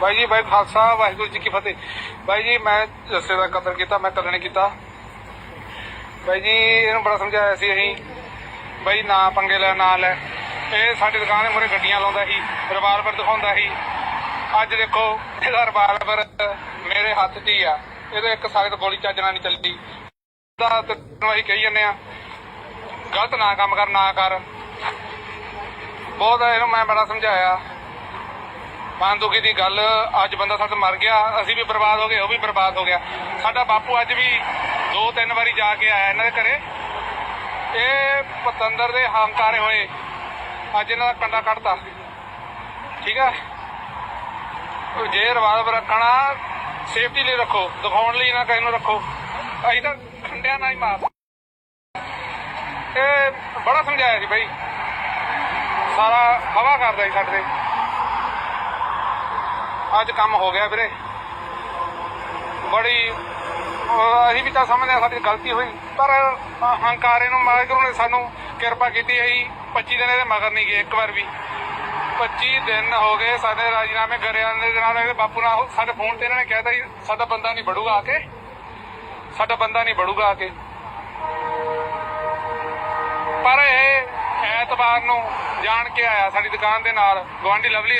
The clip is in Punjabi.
ਬਾਈ ਜੀ, ਬਾਈ ਖਾਲਸਾ, ਵਾਹਿਗੁਰੂ ਜੀ ਕੀ ਫਤਿਹ। ਬਾਈ ਜੀ, ਮੈਂ ਜੱਸੇ ਦਾ ਕਤਲ ਕੀਤਾ, ਮੈਂ ਕਤਲ ਨਹੀਂ ਕੀਤਾ। ਬਾਈ ਜੀ, ਇਹਨੂੰ ਬੜਾ ਸਮਝਾਇਆ ਸੀ ਅਸੀਂ। ਬਾਈ, ਨਾ ਪੰਗੇ ਲੈ, ਨਾ ਲੈ। ਇਹ ਸਾਡੀ ਦੁਕਾਨ ਦੇ ਮੂਹਰੇ ਗੱਡੀਆਂ ਲਾਉਂਦਾ ਸੀ ਰਿਵਾਲਵਰ ਦਿਖਾਉਂਦਾ ਸੀ। ਅੱਜ ਦੇਖੋ, ਇਹਦਾ ਰਿਵਾਲਵਰ ਮੇਰੇ ਹੱਥ 'ਚ ਹੀ ਆ। ਇਹਦੇ ਇੱਕ ਸਾਰੇ ਤੋਂ ਗੋਲੀ ਚੱਜਣਾ ਨਹੀਂ ਚੱਲਦੀ ਦਾ ਤੇ ਅਸੀਂ ਕਹੀ ਜਾਂਦੇ ਆ, ਗਲਤ ਨਾ ਕੰਮ ਕਰ, ਨਾ ਕਰ। ਬਹੁਤ ਇਹਨੂੰ ਮੈਂ ਬੜਾ ਸਮਝਾਇਆ। ਮਨ ਦੁਖੀ ਦੀ ਗੱਲ, ਅੱਜ ਬੰਦਾ ਸਾਡਾ ਮਰ ਗਿਆ, ਅਸੀਂ ਵੀ ਬਰਬਾਦ ਹੋ ਗਏ, ਉਹ ਵੀ ਬਰਬਾਦ ਹੋ ਗਿਆ। ਸਾਡਾ ਬਾਪੂ ਅੱਜ ਵੀ ਦੋ ਤਿੰਨ ਵਾਰੀ ਜਾ ਕੇ ਆਇਆ ਇਹਨਾਂ ਦੇ ਘਰੇ। ਇਹ ਪਤੰਦਰ ਦੇ ਹੰਕਾਰੇ ਹੋਏ, ਅੱਜ ਇਹਨਾਂ ਦਾ ਕੰਡਾ ਕੱਢਤਾ। ਠੀਕ ਆ? ਜੇ ਰਿਵਾਲਵਰ ਰੱਖਣਾ ਸੇਫਟੀ ਲਈ ਰੱਖੋ, ਦਿਖਾਉਣ ਲਈ ਨਾ ਕਿਸੇ ਨੂੰ ਰੱਖੋ। ਅਸੀਂ ਤਾਂ ਖੰਡਿਆਂ ਨਾ ਹੀ ਮਾਰ ਇਹ ਬੜਾ ਸਮਝਾਇਆ ਸੀ ਬਈ। ਸਾਰਾ ਹਵਾ ਕਰਦਾ ਸੀ ਸਾਡੇ ਤੇ। ਅੱਜ ਕੰਮ ਹੋ ਗਿਆ ਵੀਰੇ। ਬੜੀ ਅਸੀਂ ਵੀ ਤਾਂ ਸਮਝਦੇ ਹਾਂ ਸਾਡੀ ਗਲਤੀ ਹੋਈ, ਪਰ ਹੰਕਾਰੇ ਨੂੰ ਮਾਗਰੂ ਨੇ ਸਾਨੂੰ ਕਿਰਪਾ ਕੀਤੀ ਹੈ 25 ਦਿਨ ਇਹਦੇ ਮਗਰ ਨਹੀਂ ਗਏ, ਇੱਕ ਵਾਰ ਵੀ। 25 ਦਿਨ ਹੋ ਗਏ ਸਾਡੇ ਰਾਜੀਨਾਮੇ ਕਰਿਆ ਦੇ ਨਾਲ ਇਹਦੇ ਬਾਪੂ ਨਾਲ ਸਾਡੇ ਫੋਨ ਤੇ ਇਹਨਾਂ ਨੇ ਕਹਿਤਾ ਸੀ ਸਾਡਾ ਬੰਦਾ ਨਹੀਂ ਬੜੂਗਾ ਆ ਕੇ। ਸਾਡਾ ਬੰਦਾ ਨਹੀਂ ਬੜੂਗਾ ਆ ਕੇ। ਪਰ ਇਹ ਐਤਵਾਰ ਨੂੰ ਜਾਣ ਕੇ ਆਇਆ ਸਾਡੀ ਦੁਕਾਨ ਦੇ ਨਾਲ ਗਵਾਂਢੀ ਲਵਲੀ